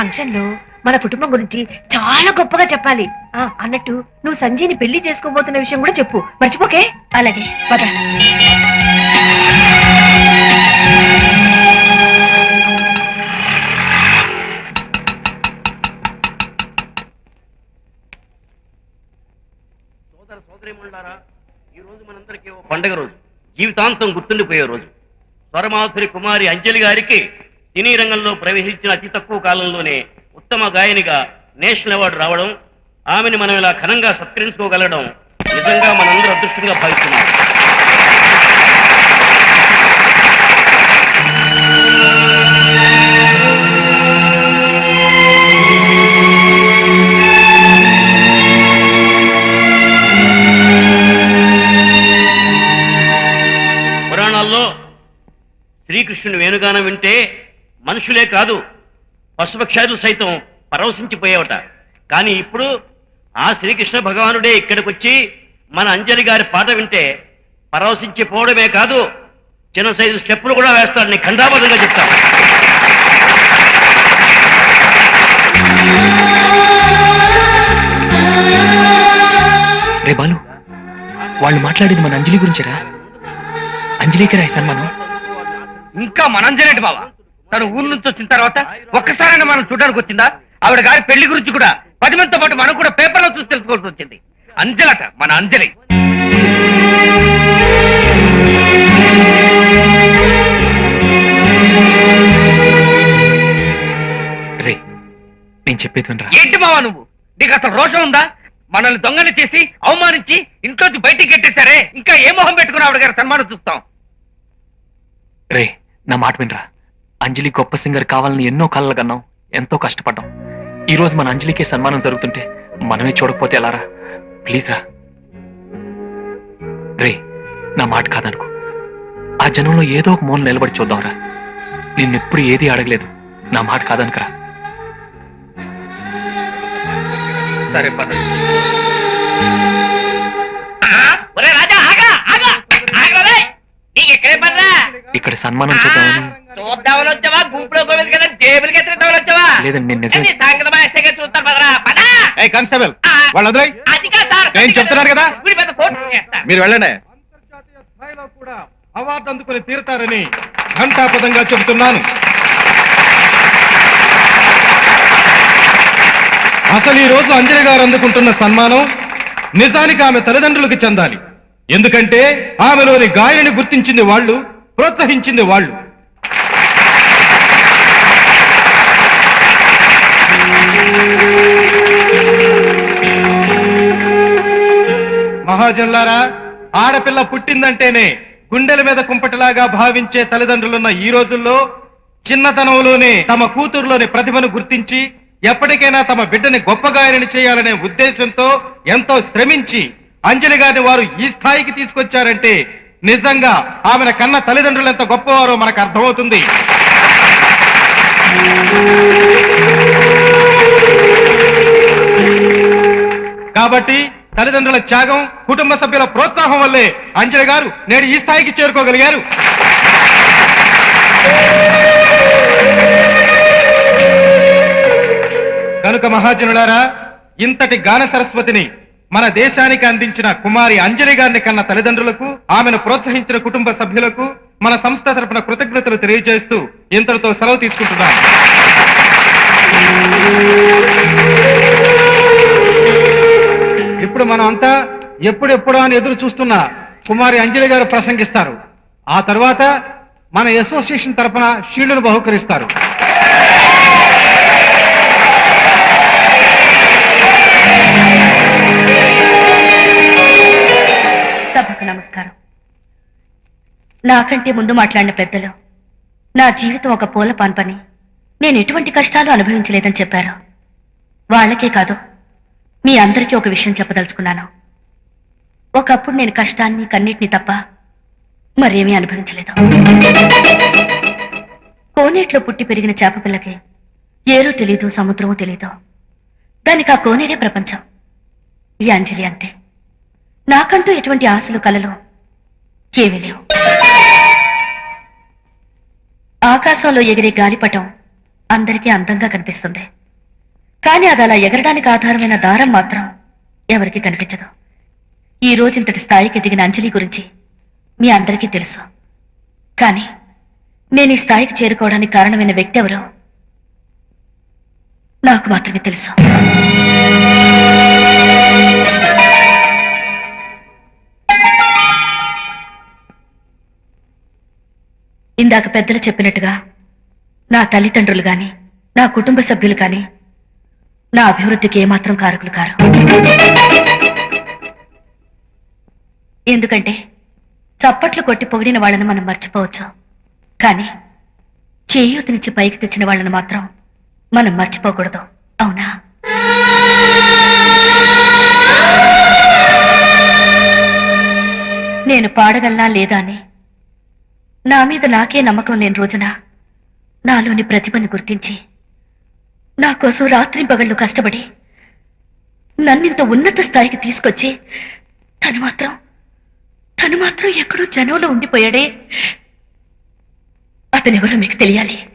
ఫంక్షన్లో మన కుటుంబం గురించి చాలా గొప్పగా చెప్పాలి. ఆ అన్నట్టు నువ్వు సంజయ్ని పెళ్ళి చేసుకోబోతున్న విషయం కూడా చెప్పు. మర్చిపోకే? అలాగే. పద. ఈ రోజు మనందరికీ పండగ రోజు. జీవితాంతం గుర్తుండిపోయే రోజు. స్వరమాధురి కుమారి అంజలి గారికి సినీ రంగంలో ప్రవేశించిన అతి తక్కువ కాలంలోనే ఉత్తమ గాయనిగా నేషనల్ అవార్డు రావడం ఆమెను మనం ఇలా ఘనంగా సత్కరించుకోగలగడం నిజంగా మనందరూ అదృష్టంగా భావిస్తున్నాం. పురాణాల్లో శ్రీకృష్ణుని వేణుగానం వింటే మనుషులే కాదు పశుపక్షాదులు సైతం పరవశించిపోయేవట. కానీ ఇప్పుడు ఆ శ్రీకృష్ణ భగవానుడే ఇక్కడికి వచ్చి మన అంజలి గారి పాట వింటే పరవశించిపోవడమే కాదు చిన్న సైజు స్టెప్పులు కూడా వేస్తాడని ఖండాబద్ధంగా చెప్తాను రే బాలు వాళ్ళు మాట్లాడేది మన అంజలి గురించిరా అంజలికి రా ఈ సన్మానం. ఇంకా మనంజనేటి బావా? తను ఊరు నుంచి వచ్చిన తర్వాత ఒక్కసారైనా మనం చూడడానికి వచ్చిందా? ఆవిడ గారి పెళ్ళి గురించి కూడా పది మందితో పాటు మనం కూడా పేపర్లో చూసి తెలుసుకోవాల్సి వచ్చింది. అంజలట మన అంజలి. రే నేను చెప్పేది వినరా? ఏంటి బావా నువ్వు? నీకు అసలు రోషం ఉందా? మనల్ని దొంగని చేసి అవమానించి ఇంట్లోంచి బయటికి గెట్టేశారే. ఇంకా ఏ మొహం పెట్టుకుని ఆవిడ గారి సన్మానం చూస్తాం? రే నా మాట వినరా? అంజలి గొప్ప సింగర్ కావాలని ఎన్నో కళ్ళలు కన్నాం ఎంతో కష్టపడ్డాం. ఈ రోజు మన అంజలికే సన్మానం జరుగుతుంటే మనమే చూడకపోతే ఎలారా? ప్లీజ్ రా. రే నా మాట కాదనుకో. ఆ జనంలో ఏదో ఒక మూల నిలబడి చూద్దాంరా నిన్నెప్పుడు ఏది అడగలేదు. నా మాట కాదనుకరా. సరే పద ఒరే రాజా ఆగా ఆగా ఆగరా రేయ్. నీకు ఎక్కడే పడరా ఇక్కడ సన్మానం చూద్దామని. చూద్దామని వచ్చావా? గుంపులో గోవింద కదా జేబులకి ఎత్తుదామని వచ్చావా? లేదండి నేను నిజం పదరా? పదా! ఏ కానిస్టేబుల్. వాళ్ళు వదిలేయ్. సార్ నేను చెప్తున్నాను కదా. వీడి పెద్ద ఫోటో చేస్తా. మీరు వెళ్ళండి. అంతర్జాతీయ స్థాయిలో కూడా అవార్డు అందుకుని తీరుతారని ఘంటాపదంగా చెబుతున్నాను. అసలు ఈ రోజు అంజలి గారు అందుకుంటున్న సన్మానం నిజానికి ఆమె తల్లిదండ్రులకు చెందాలి. ఎందుకంటే ఆమెలోని గాయని గుర్తించింది వాళ్ళు ప్రోత్సహించింది వాళ్ళు. మహాజనులారా ఆడపిల్ల పుట్టిందంటేనే గుండెల మీద కుంపటిలాగా భావించే తల్లిదండ్రులున్న ఈ రోజుల్లో చిన్నతనంలోనే తమ కూతురులోని ప్రతిభను గుర్తించి ఎప్పటికైనా తమ బిడ్డని గొప్పగాయని చేయాలనే ఉద్దేశంతో ఎంతో శ్రమించి అంజలి గారిని వారు ఈ స్థాయికి తీసుకొచ్చారంటే నిజంగా ఆమెను కన్న తల్లిదండ్రులు ఎంత గొప్పవారో మనకు అర్థమవుతుంది. కాబట్టి తల్లిదండ్రుల త్యాగం కుటుంబ సభ్యుల ప్రోత్సాహం వల్లే అంజలి గారు నేడు ఈ స్థాయికి చేరుకోగలిగారు. కనుక మహాజనులారా ఇంతటి గాన సరస్వతిని మన దేశానికి అందించిన కుమారి అంజలి గారిని కన్న తల్లిదండ్రులకు ఆమెను ప్రోత్సహించిన కుటుంబ సభ్యులకు మన సంస్థ తరపున కృతజ్ఞతలు తెలియజేస్తూ ఇంతటితో సెలవు తీసుకుంటున్నాం. ఇప్పుడు మనం అంతా ఎప్పుడెప్పుడు అని ఎదురు చూస్తున్న కుమారి అంజలి గారు ప్రసంగిస్తారు. ఆ తర్వాత మన అసోసియేషన్ తరపున షీల్డ్ను బహుకరిస్తారు. సభకు నమస్కారం. నాకంటే ముందు మాట్లాడిన పెద్దలు నా జీవితం ఒక పూల పాన్పని. నేను ఎటువంటి కష్టాలు అనుభవించలేదని చెప్పారు. వాళ్ళకే కాదు మీ అందరికీ ఒక విషయం చెప్పదలుచుకున్నాను. ఒకప్పుడు నేను కష్టాన్ని కన్నిటిని తప్ప మరేమీ అనుభవించలేదు. కోనేట్లో పుట్టి పెరిగిన చేప పిల్లకి ఏరూ తెలీదు సముద్రమూ తెలీదు. దానికి ఆ కోనేరే ప్రపంచం. ఈ అంజలి అంతే. నాకంటూ ఎటువంటి ఆశలు కలలు ఏమీ లేవు. ఆకాశంలో ఎగిరే గాలిపటం అందరికీ అందంగా కనిపిస్తుంది. కానీ అది అలా ఎగరడానికి ఆధారమైన దారం మాత్రం ఎవరికీ కనిపించదు. ఈ రోజు ఇంతటి స్థాయికి దిగిన అంజలి గురించి మీ అందరికీ తెలుసు. కానీ నేను ఈ స్థాయికి చేరుకోవడానికి కారణమైన వ్యక్తి ఎవరో నాకు మాత్రమే తెలుసు. ఇందాక పెద్దలు చెప్పినట్టుగా నా తల్లిదండ్రులు గాని నా కుటుంబ సభ్యులు కాని నా అభివృద్ధికి ఏమాత్రం కారకులు కారు. ఎందుకంటే చప్పట్లు కొట్టి పొగిడిన వాళ్ళని మనం మర్చిపోవచ్చు. కానీ చేయూతనిచ్చి పైకి తెచ్చిన వాళ్ళని మాత్రం మనం మర్చిపోకూడదు. అవునా? నేను పాడగలనా లేదా అని నా మీద నాకే నమ్మకం లేని రోజున నాలోని ప్రతిభను గుర్తించి నా కోసం రాత్రి పగళ్ళు కష్టపడి నన్నింత ఉన్నత స్థాయికి తీసుకొచ్చి తను మాత్రం తను మాత్రం ఎక్కడో జనంలో ఉండిపోయాడే. అతనెవరో మీకు తెలియాలి.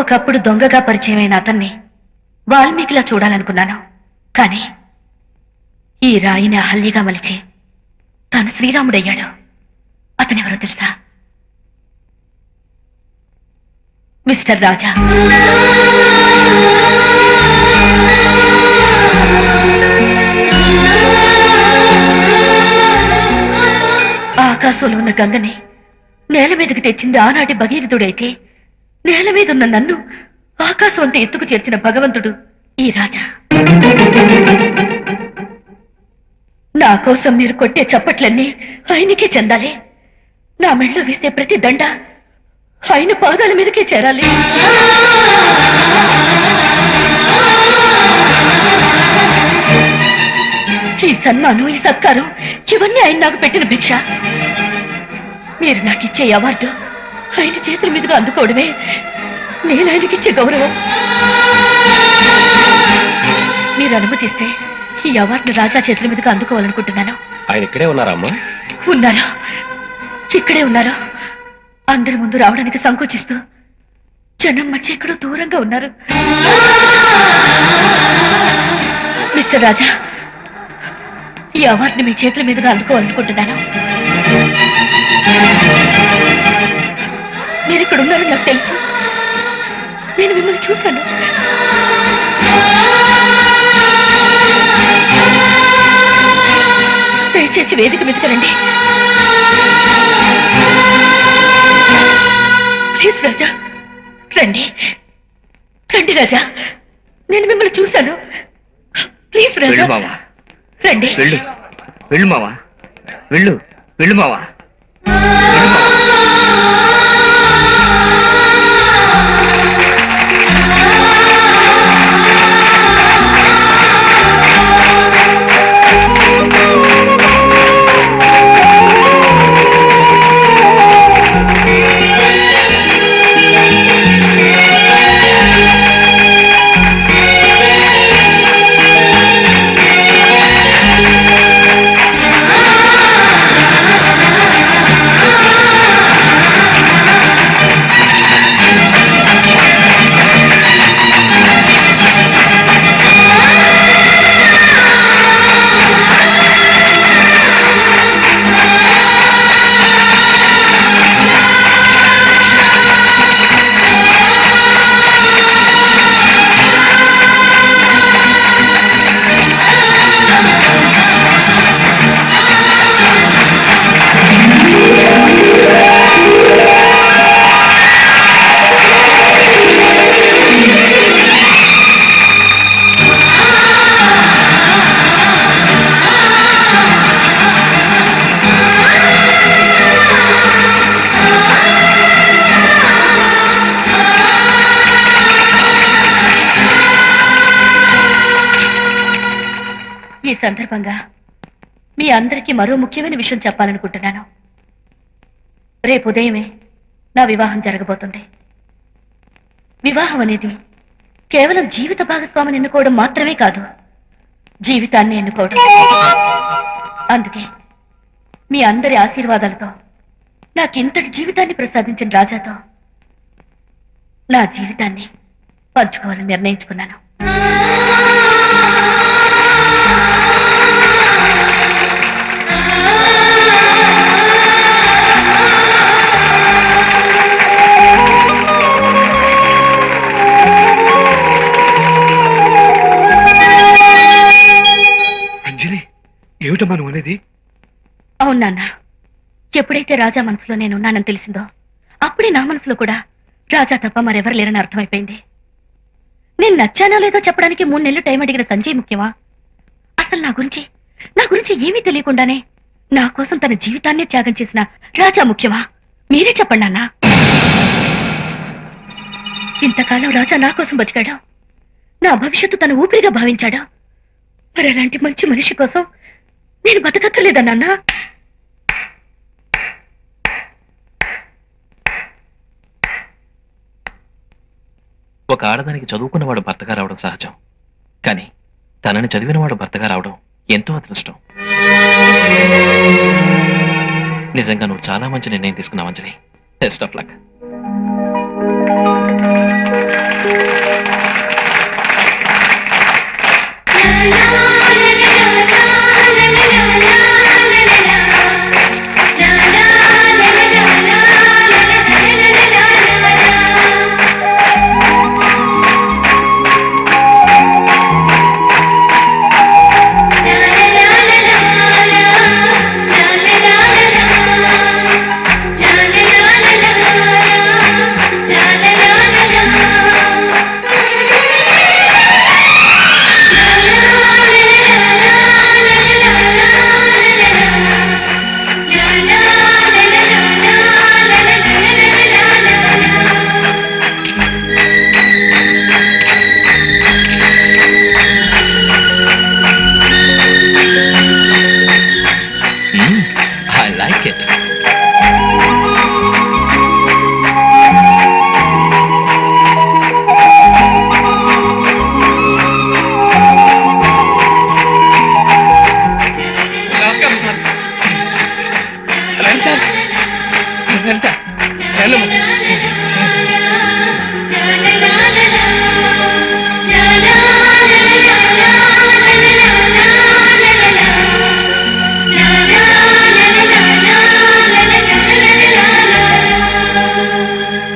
ఒకప్పుడు దొంగగా పరిచయమైన అతన్ని వాల్మీకిలా చూడాలనుకున్నాను. కానీ ఈ రాయిని అహల్యగా మలిచి తాను శ్రీరాముడయ్యాడు. అతనెవరో తెలుసా? మిస్టర్ రాజా. ఆకాశంలో ఉన్న గంగని నేల మీదకి తెచ్చింది ఆనాటి భగీరథుడైతే నేల మీద ఉన్న నన్ను ఆకాశం అంత ఎత్తుకు చేర్చిన భగవంతుడు ఈ రాజా. నా కోసం మీరు కొట్టే చప్పట్లన్నీ ఆయనకే చెందాలి. నా మెళ్ళో వేసే ప్రతి దండ ఆయన పాదాల మీదకే చేరాలి. ఈ సన్మానం ఈ సత్కారం ఇవన్నీ ఆయన నాకు పెట్టిన భిక్ష. మీరు నాకు ఇచ్చే అవార్డు ఆయన చేతుల మీదుగా అందుకోవడమే నేను ఆయనకి ఇచ్చే గౌరవం. మీరు అనుమతిస్తే ఈ అవార్డును రాజా చేతుల మీదుగా అందుకోవాలనుకుంటున్నాను. ఆయన ఇక్కడే ఉన్నారమ్మా ఉన్నారు? ఇక్కడే ఉన్నారు? అందరి ముందు రావడానికి సంకోచిస్తూ జనం మధ్య ఎక్కడో దూరంగా ఉన్నారు. మిస్టర్ రాజా ఈ అవార్డుని మీ చేతుల మీదుగా అందుకోవాలనుకుంటున్నాను. మీరు ఇక్కడ ఉన్నారని నాకు తెలుసు. నేను మిమ్మల్ని చూశాను. దయచేసి వేదిక మీదకి రండి ప్లీజ్ రాజా రండి. రండి రాజా నేను మిమ్మల్ని చూశాను. ప్లీజ్ రాజా రండి. వెళ్ళు. వెళ్ళు మావా. వెళ్ళు. వెళ్ళు మావా. ఈ సందర్భంగా మీ అందరికీ మరో ముఖ్యమైన విషయం చెప్పాలనుకుంటున్నాను. రేపు ఉదయమే నా వివాహం జరగబోతుంది. వివాహం అనేది కేవలం జీవిత భాగస్వామిని ఎన్నుకోవడం మాత్రమే కాదు జీవితాన్ని ఎన్నుకోవడం. అందుకే మీ అందరి ఆశీర్వాదాలతో నాకు ఇంతటి జీవితాన్ని ప్రసాదించిన రాజాతో నా జీవితాన్ని పంచుకోవాలని నిర్ణయించుకున్నాను. ఏమిటమ్మా నువ్వు అనేది? అవును నాన్న. ఎప్పుడైతే రాజా మనసులో నేనున్నానని తెలిసిందో అప్పుడే నా మనసులో కూడా రాజా తప్ప మరెవరు లేరని అర్థమైపోయింది. నేను నచ్చానో లేదో చెప్పడానికి మూడు నెలలు టైం అడిగిన సంజయ్ ముఖ్యమా? అసలు నా గురించి నా గురించి ఏమీ తెలియకుండానే నా కోసం తన జీవితాన్ని త్యాగం చేసిన రాజా ముఖ్యమా? మీరే చెప్పండి అన్నా ఇంతకాలం రాజా నా కోసం బతికాడు? నా భవిష్యత్తు తన ఊపిరిగా భావించాడు? మరి అలాంటి మంచి మనిషి కోసం నేను బతకక్కర్లేదా నాన్న? ఒక ఆడదానికి చదువుకున్నవాడు భర్తగా రావడం సహజం. కానీ తనని చదివినవాడు భర్తగా రావడం ఎంతో అదృష్టం. నిజంగా నువ్వు చాలా మంచి నిర్ణయం తీసుకున్నావు అంజలి. Best of luck